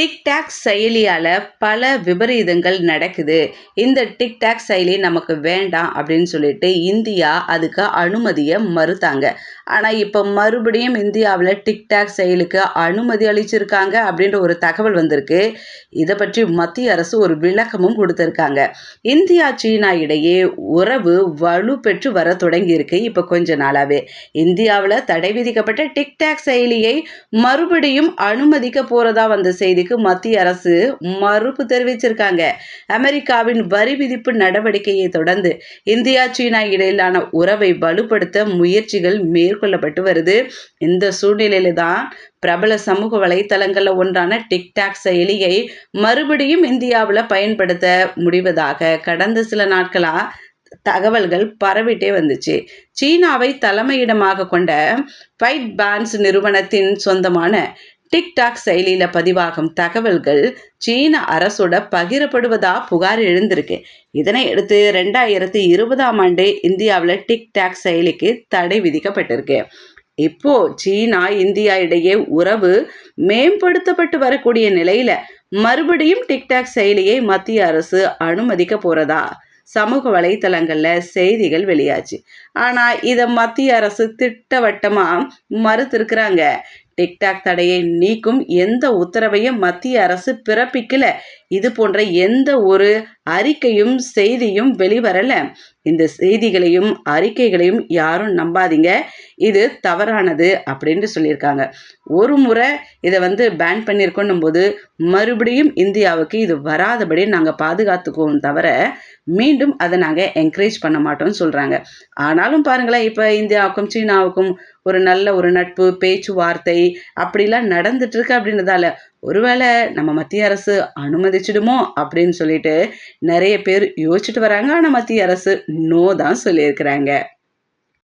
TikTok செயலியால் பல விபரீதங்கள் நடக்குது. இந்த டிக்டாக் செயலி நமக்கு வேண்டாம் அப்படின்னு சொல்லிட்டு இந்தியா அதுக்கு அனுமதியை மறுத்தாங்க. ஆனால் இப்போ மறுபடியும் இந்தியாவில் டிக்டாக் செயலுக்கு அனுமதி அளிச்சிருக்காங்க அப்படின்ற ஒரு தகவல் வந்திருக்கு. இதை பற்றி மத்திய அரசு ஒரு விளக்கமும் கொடுத்துருக்காங்க. இந்தியா சீனா இடையே உறவு வலுப்பெற்று வர தொடங்கியிருக்கு இப்போ கொஞ்ச நாளாகவே இந்தியாவில் தடை விதிக்கப்பட்ட டிக்டாக் செயலியை மறுபடியும் அனுமதிக்க போகிறதா வந்த செய்திக்கு மத்திய அரசு மறுப்பு தெரிவிச்சிருக்காங்க. அமெரிக்காவின் வரி விதிப்பு நடவடிக்கையை தொடர்ந்து இந்தியா சீனா இடையிலான உறவை வலுப்படுத்த முயற்சிகள் எதிர்கொள்ளப்பட்டு வருது. இந்த சூழ்நிலையில தான் பிரபல சமூக வலைத்தளங்களில் ஒன்றான டிக்டாக் செயலியை மறுபடியும் இந்தியாவில் பயன்படுத்த முடிவதாக கடந்த சில நாட்களாக தகவல்கள் பரவிட்டே வந்துச்சு. சீனாவை தலைமையிடமாக கொண்ட ஃபைட் பேன்ஸ் நிறுவனத்தின் சொந்தமான டிக்டாக் செயலியில் பதிவாகும் தகவல்கள் சீன அரசோட பகிரப்படுவதா புகார் எழுந்திருக்கு. இதனை அடுத்து ரெண்டாயிரத்தி இருபதாம் ஆண்டு இந்தியாவில் டிக்டாக் செயலிக்கு தடை விதிக்கப்பட்டிருக்கு. இப்போ சீனா இந்தியா இடையே உறவு மேம்படுத்தப்பட்டு வரக்கூடிய நிலையில மறுபடியும் டிக்டாக் செயலியை மத்திய அரசு அனுமதிக்க போறதா? சமூக வலைத்தளங்கள்ல செய்திகள் வெளியாச்சு. ஆனா இதை மத்திய அரசு திட்டவட்டமா மறுத்திருக்கிறாங்க. டிக்டாக் தடையை நீக்கும் எந்த உத்தரவையும் மத்திய அரசு பிறப்பிக்கல. இது போன்ற எந்த ஒரு அறிக்கையும் செய்தியும் வெளிவரல. இந்த செய்திகளையும் அறிக்கைகளையும் யாரும் நம்பாதீங்க. இது தவறானது அப்படின்னு சொல்லியிருக்காங்க. ஒரு முறை இதை வந்து பேன் பண்ணியிருக்கோன்னும் போது மறுபடியும் இந்தியாவுக்கு இது வராதபடி நாங்கள் பாதுகாத்துக்குவோம் தவிர மீண்டும் அதை நாங்கள் என்கரேஜ் பண்ண மாட்டோம்னு சொல்கிறாங்க ஆனாலும் பாருங்களேன் இப்போ இந்தியாவுக்கும் சீனாவுக்கும் ஒரு நல்ல ஒரு நட்பு பேச்சுவார்த்தை அப்படிலாம் நடந்துட்டு இருக்கு அப்படின்றதால ஒருவேளை நம்ம மத்திய அரசு அனுமதிச்சிடுமோ அப்படின்னு சொல்லிட்டு நிறைய பேர் யோசிச்சுட்டு வராங்க. ஆனால் மத்திய அரசு நோ தான் சொல்லியிருக்கிறாங்க.